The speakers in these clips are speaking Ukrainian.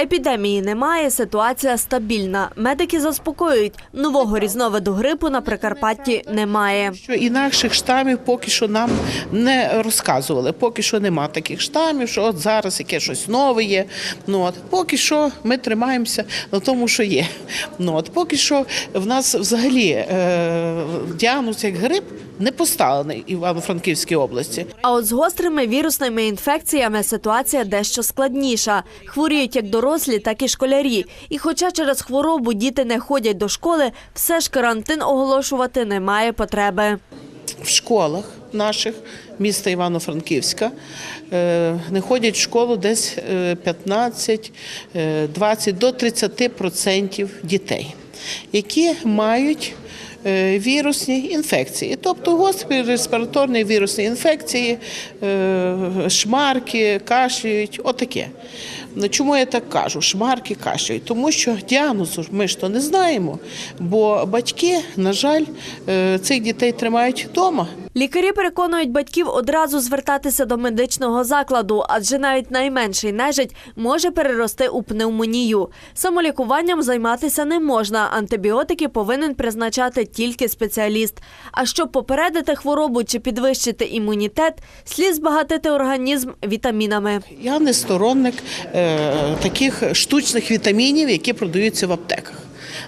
Епідемії немає, ситуація стабільна. Медики заспокоюють, нового різновиду грипу на Прикарпатті немає. Що інакших штамів поки що нам не розказували. Поки що нема таких штамів, що от зараз яке щось нове є. Ну от поки що ми тримаємося на тому, що є. Ну от поки що в нас взагалі е, діагноз як грип не поставлений в Івано-Франківській області. А от з гострими вірусними інфекціями ситуація дещо складніша. Хворіють як дорослі, так і школярі. І хоча через хворобу діти не ходять до школи, все ж карантин оголошувати немає потреби. в школах наших міста Івано-Франківська е, не ходять в школу десь е, 15, е, 20 до 30% дітей, які мають е, вірусні інфекції, тобто гострі респіраторні вірусні інфекції, е, шмарки, кашлюють, отаке. Ну, Чому я так кажу? Шмарки кашлюють, Тому що діагнозу ми ж то не знаємо, бо батьки, на жаль, е, цих дітей тримають вдома. Лікарі переконують батьків одразу звертатися до медичного закладу, адже навіть найменший нежить може перерости у пневмонію. Самолікуванням займатися не можна. Антибіотики повинен призначати тільки спеціаліст. А щоб попередити хворобу чи підвищити імунітет, слід збагатити організм вітамінами. Я не сторонник е, таких штучних вітамінів, які продаються в аптеках.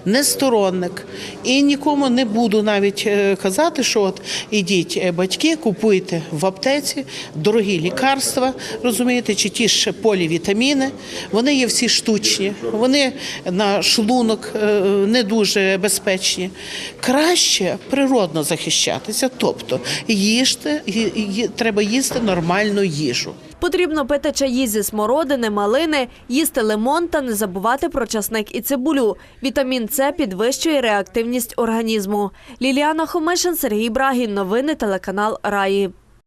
Не сторонник. І нікому не буду навіть е, казати, що от ідіть, е, батьки, купуйте в аптеці дорогі лікарства, розумієте, чи ті ж полівітаміни. Вони є всі штучні, вони на шлунок е, не дуже безпечні. Краще природно захищатися, тобто їжте, треба їсти нормальну їжу. Потрібно пити чаї зі смородини, малини, їсти лимон та не забувати про часник і цибулю. Вітамін С підвищує реактивність організму. Ліліана Хомишин, Сергій Брагін. Новини телеканал Раї.